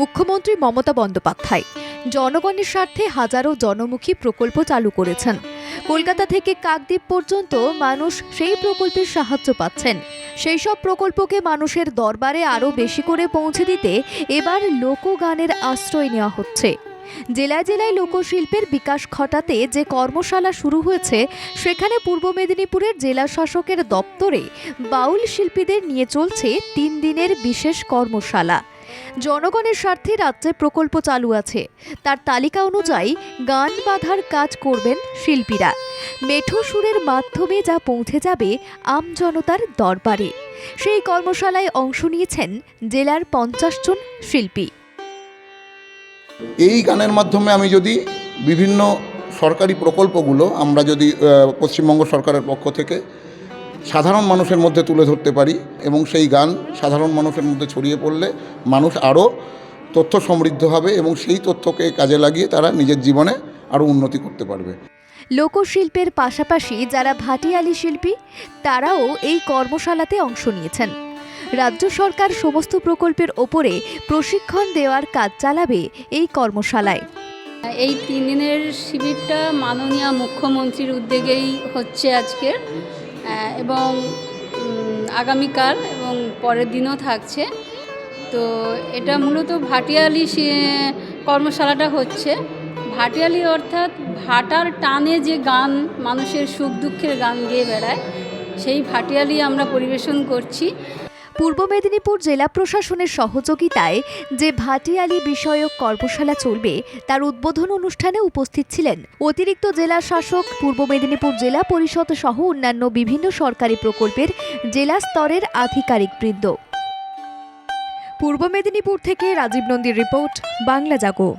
মুখ্যমন্ত্রী মমতা বন্দ্যোপাধ্যায়, জনগণের স্বার্থে হাজারো জনমুখী প্রকল্প চালু করেছেন। কলকাতা থেকে কাকদ্বীপ পর্যন্ত মানুষ সেই প্রকল্পের সাহায্য পাচ্ছেন। সেই সব প্রকল্পকে মানুষের দরবারে আরও বেশি করে পৌঁছে দিতে এবার লোকগানের আশ্রয় নেওয়া হচ্ছে। জেলায় জেলায় লোকশিল্পের বিকাশ ঘটাতে যে কর্মশালা শুরু হয়েছে, সেখানে পূর্ব মেদিনীপুরের জেলা শাসকের দপ্তরে বাউল শিল্পীদের নিয়ে চলছে তিন দিনের বিশেষ কর্মশালা। জনগণের স্বার্থে রাজ্যে প্রকল্প চালু আছে। তার তালিকা অনুযায়ী গান বাঁধার কাজ করবেন শিল্পীরা। মেঠো সুরের মাধ্যমে যা পৌঁছে যাবে আমজনতার দরবারে। সেই কর্মশালায় অংশ নিয়েছেন জেলার পঞ্চাশ জন শিল্পী। এই গানের মাধ্যমে আমি যদি বিভিন্ন সরকারি প্রকল্পগুলো আমরা যদি পশ্চিমবঙ্গ সরকারের পক্ষ থেকে সাধারণ মানুষের মধ্যে তুলে ধরতে পারি এবং সেই গান সাধারণ মানুষের মধ্যে ছড়িয়ে পড়লে মানুষ আরও তথ্য সমৃদ্ধ হবে এবং সেই তথ্যকে কাজে লাগিয়ে তারা নিজের জীবনে আরও উন্নতি করতে পারবে। লোকশিল্পের পাশাপাশি যারা ভাটিয়ালি শিল্পী, তারাও এই কর্মশালাতে অংশ নিয়েছেন। রাজ্য সরকার সমস্ত প্রকল্পের ওপরে প্রশিক্ষণ দেওয়ার কাজ চালাবে এই কর্মশালায়। এই তিন দিনের শিবিরটা মাননীয় মুখ্যমন্ত্রীর উদ্যোগেই হচ্ছে আজকে। আহ, এবং আগামীকাল এবং পরের দিনও থাকছে। তো এটা মূলত ভাটিয়ালি কর্মশালাটা হচ্ছে। ভাটিয়ালি অর্থাৎ ভাটার টানে যে গান মানুষের সুখ দুঃখের গান গেয়ে বেড়ায় সেই ভাটিয়ালি আমরা পরিবেশন করছি। পূর্ব মেদিনীপুর জেলা প্রশাসনের সহযোগিতায় যে ভাটিয়ালি বিষয়ক কর্মশালা চলবে, তার উদ্বোধন অনুষ্ঠানে উপস্থিত ছিলেন অতিরিক্ত জেলা শাসক, পূর্ব মেদিনীপুর জেলা পরিষদ সহ অন্যান্য বিভিন্ন সরকারি প্রকল্পের জেলা স্তরের আধিকারিকবৃন্দ পূর্ব মেদিনীপুর থেকে রাজীব নন্দীর রিপোর্ট, বাংলা জাগো।